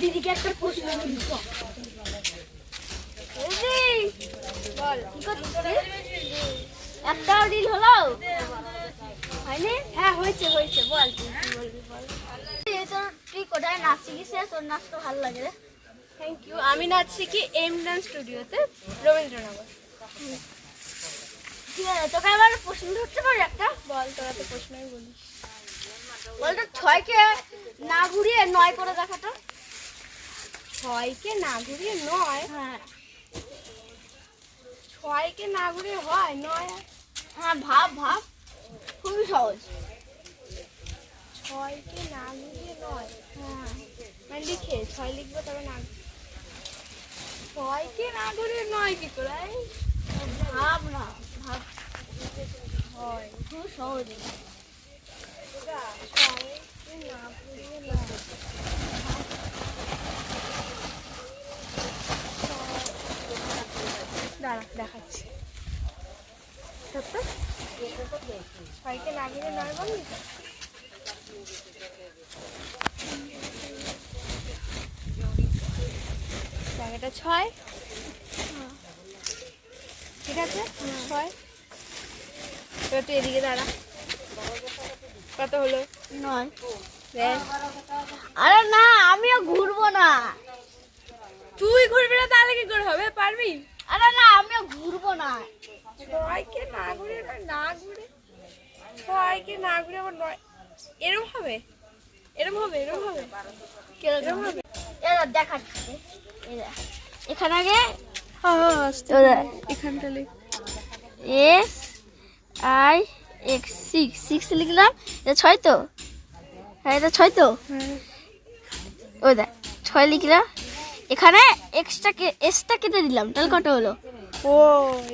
দিদিকে একটা প্রশ্ন হলো? হয়নি? হ্যাঁ হয়েছে হয়েছে বল তোর তুই কোথায় নাচ শিখিস তোর নাচ তো ভালো লাগে রে। থ্যাংক ইউ আমি নাচ শিখি এম ডান্স স্টুডিওতে রবীন্দ্রনগর। ঠিক আছে তোকে আবার প্রশ্ন ধরতে পারি একটা? বল তোরা তো প্রশ্নই বলিস। বল তো ছয়কে না ঘুরিয়ে নয় করে দেখাতো ছয়কে না ঘুরিয়ে নয়? হ্যাঁ। ছয়কে না ঘুরিয়ে হয়? নয়? হ্যাঁ ভাব ভাব। খুবই সহজ। ছয়কে না ঘুরিয়ে নয়? হ্যাঁ। মানে লিখে ছয় লিখব তবে না। ছয়কে না ঘুরিয়ে নয় কি করে? এই ভাব না ভাব। হয় খুব সহজ। ছয়কে না ঘুরিয়ে নয় দাঁড়া দেখাচ্ছি। না ঘুরিয়ে নয় বললি তো? জায়গাটা ছয়। ঠিক আছে? ছয়। এবার তুই এদিকে দাঁড়া। কত হলো? নয়। আরে না আমিও ঘুরবো না। তুই ঘুরবি না তাহলে কি করে হবে? পারবি? আরে না ঘুরবো না। না ঘুরে না ঘুরে। না ঘুরে আবার নয়। এরম হবে? এরম হবে এরম হবে? হবে? এরা দেখাচ্ছি। এখানে আগে? এখানটা লিখ। S I X six. Six লিখলাম এটা ছয় তো? হ্যাঁ এটা ছয় তো? ওই দেখ ছয় লিখলাম এখানে এক্সট্রা এক্সট্রা কেটে দিলাম। তাহলে কত হলো? ও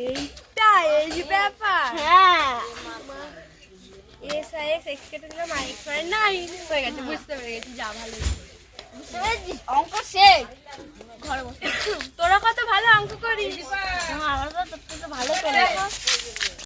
এইটা এই ব্যাপার। হ্যাঁ। এস আই এক্স এক্স কেটে দিলাম আর এক্স মানে হয়ে গেছে বুঝতে পেরে গেছি যা ভালো? অঙ্ক শেখ ঘরে বসে। তোরা কত ভালো অঙ্ক করিস? আমার তো ভালো করে